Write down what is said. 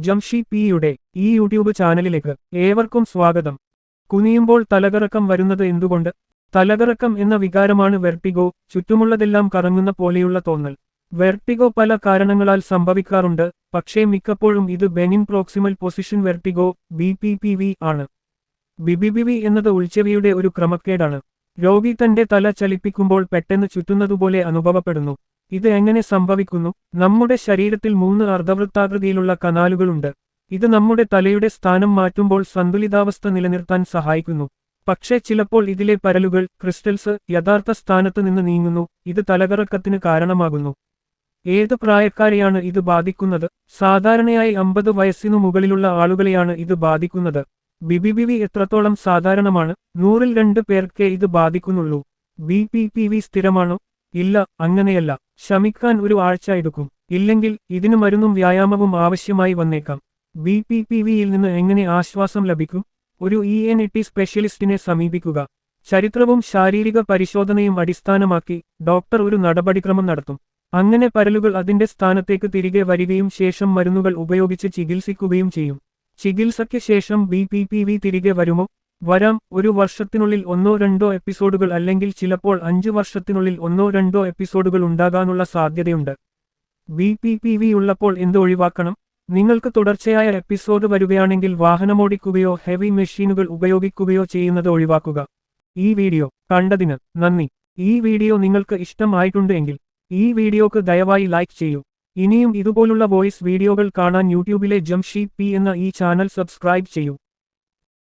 ജംഷി പിയുടെ ഈ യൂട്യൂബ് ചാനലിലേക്ക് ഏവർക്കും സ്വാഗതം. കുനിയുമ്പോൾ തലകറക്കം വരുന്നത് എന്തുകൊണ്ട്? തലകറക്കം എന്ന വികാരമാണ് വെർട്ടിഗോ ചുറ്റുമുള്ളതെല്ലാം കറങ്ങുന്ന പോലെയുള്ള തോന്നൽ. വെർട്ടിഗോ പല കാരണങ്ങളാൽ സംഭവിക്കാറുണ്ട് പക്ഷേ മിക്കപ്പോഴും ഇത് benign proximal position vertigo B P P V ആണ്. ബിബിബിവി എന്നത് ഉൾച്ചെവിയുടെ ഒരു ക്രമക്കേടാണ്. രോഗി തന്റെ തല ചലിപ്പിക്കുമ്പോൾ പെട്ടെന്ന് ചുറ്റുന്നതുപോലെ അനുഭവപ്പെടുന്നു. ഇത് എങ്ങനെ സംഭവിക്കുന്നു? നമ്മുടെ ശരീരത്തിൽ മൂന്ന് അർദ്ധവൃത്താകൃതിയിലുള്ള കനാലുകളുണ്ട്. ഇത് നമ്മുടെ തലയുടെ സ്ഥാനം മാറ്റുമ്പോൾ സന്തുലിതാവസ്ഥ നിലനിർത്താൻ സഹായിക്കുന്നു. പക്ഷേ ചിലപ്പോൾ ഇതിലെ പരലുകൾ ക്രിസ്റ്റൽസ് യഥാർത്ഥ സ്ഥാനത്ത് നിന്ന് നീങ്ങുന്നു. ഇത് തലകറക്കത്തിന് കാരണമാകുന്നു. ഏത് പ്രായക്കാരെയാണ് ഇത് ബാധിക്കുന്നത്? സാധാരണയായി അമ്പത് വയസ്സിനു മുകളിലുള്ള ആളുകളെയാണ് ഇത് ബാധിക്കുന്നത്. ബിബിബിവി എത്രത്തോളം സാധാരണമാണ്? നൂറിൽ രണ്ട് പേർക്കേ ഇത് ബാധിക്കുന്നുള്ളൂ. ബി പി പി വി സ്ഥിരമാണോ? ഇല്ല അങ്ങനെയല്ല. ശമിക്കാൻ ഒരു ആഴ്ച എടുക്കും. ഇല്ലെങ്കിൽ ഇതിന് മരുന്നും വ്യായാമവും ആവശ്യമായി വന്നേക്കാം. ബി പി പി വിയിൽ നിന്ന് എങ്ങനെ ആശ്വാസം ലഭിക്കും? ഒരു ഇ എൻ ടി സ്പെഷ്യലിസ്റ്റിനെ സമീപിക്കുക. ചരിത്രവും ശാരീരിക പരിശോധനയും അടിസ്ഥാനമാക്കി ഡോക്ടർ ഒരു നടപടിക്രമം നടത്തും. അങ്ങനെ പരലുകൾ അതിന്റെ സ്ഥാനത്തേക്ക് തിരികെ വരികയും ശേഷം മരുന്നുകൾ ഉപയോഗിച്ച് ചികിത്സിക്കുകയും ചെയ്യും. ചികിത്സയ്ക്ക് ശേഷം ബി പി പി വി തിരികെ വരുമോ? വരാം ഒരു വർഷത്തിനുള്ളിൽ ഒന്നോ രണ്ടോ എപ്പിസോഡുകൾ അല്ലെങ്കിൽ ചിലപ്പോൾ അഞ്ച് വർഷത്തിനുള്ളിൽ ഒന്നോ രണ്ടോ എപ്പിസോഡുകൾ ഉണ്ടാകാനുള്ള സാധ്യതയുണ്ട്. ബി പി പി വി ഉള്ളപ്പോൾ എന്ത് ഒഴിവാക്കണം? നിങ്ങൾക്ക് തുടർച്ചയായ എപ്പിസോഡ് വരികയാണെങ്കിൽ വാഹനമോടിക്കുകയോ ഹെവി മെഷീനുകൾ ഉപയോഗിക്കുകയോ ചെയ്യുന്നത് ഒഴിവാക്കുക. ഈ വീഡിയോ കണ്ടതിന് നന്ദി. ഈ വീഡിയോ നിങ്ങൾക്ക് ഇഷ്ടമായിട്ടുണ്ടെങ്കിൽ ഈ വീഡിയോക്ക് ദയവായി ലൈക്ക് ചെയ്യൂ. ഇനിയും ഇതുപോലുള്ള വോയിസ് വീഡിയോകൾ കാണാൻ യൂട്യൂബിലെ ജംഷി പി എന്ന ഈ ചാനൽ സബ്സ്ക്രൈബ് ചെയ്യൂ.